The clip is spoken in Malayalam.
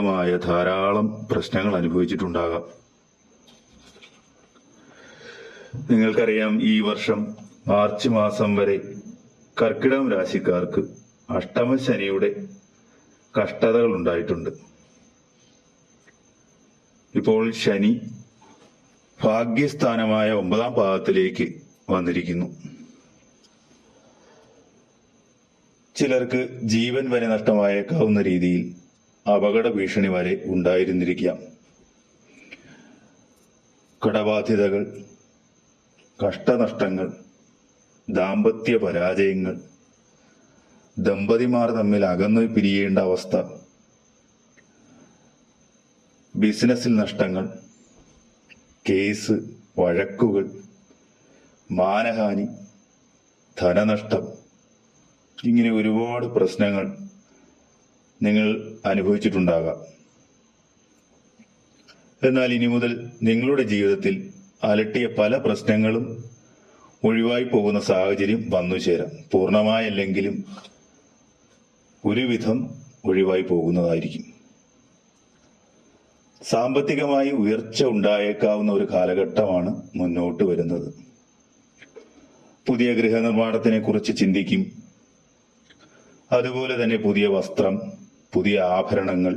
മായ ധാരാളം പ്രശ്നങ്ങൾ അനുഭവിച്ചിട്ടുണ്ടാകാം. നിങ്ങൾക്കറിയാം ഈ വർഷം മാർച്ച് മാസം വരെ കർക്കിടകം രാശിക്കാർക്ക് അഷ്ടമശനിയുടെ കഷ്ടതകൾ ഉണ്ടായിട്ടുണ്ട്. ഇപ്പോൾ ശനി ഭാഗ്യസ്ഥാനമായ ഒമ്പതാം പാദത്തിലേക്ക് വന്നിരിക്കുന്നു. ചിലർക്ക് ജീവൻ വരെ നഷ്ടമായേക്കാവുന്ന രീതിയിൽ അപകട ഭീഷണി വരെ ഉണ്ടായിരുന്നിരിക്കാം. കടബാധ്യതകൾ കഷ്ടനഷ്ടങ്ങൾ ദാമ്പത്യ പരാജയങ്ങൾ ദമ്പതിമാർ തമ്മിൽ അകന്നു പിരിയേണ്ട അവസ്ഥ ബിസിനസ്സിൽ നഷ്ടങ്ങൾ കേസ് വഴക്കുകൾ മാനഹാനി ധനനഷ്ടം ഇങ്ങനെ ഒരുപാട് പ്രശ്നങ്ങൾ നിങ്ങൾ അനുഭവിച്ചിട്ടുണ്ടാകാം. എന്നാൽ ഇനി മുതൽ നിങ്ങളുടെ ജീവിതത്തിൽ അലട്ടിയ പല പ്രശ്നങ്ങളും ഒഴിവായി പോകുന്ന സാഹചര്യം വന്നു ചേരാം. പൂർണമായല്ലെങ്കിലും ഒരുവിധം ഒഴിവായി പോകുന്നതായിരിക്കും. സാമ്പത്തികമായി ഉയർച്ച ഉണ്ടായേക്കാവുന്ന ഒരു കാലഘട്ടമാണ് മുന്നോട്ട് വരുന്നത്. പുതിയ ഗൃഹനിർമ്മാണത്തിനെ കുറിച്ച് ചിന്തിക്കും. അതുപോലെ തന്നെ പുതിയ വസ്ത്രം പുതിയ ആഭരണങ്ങൾ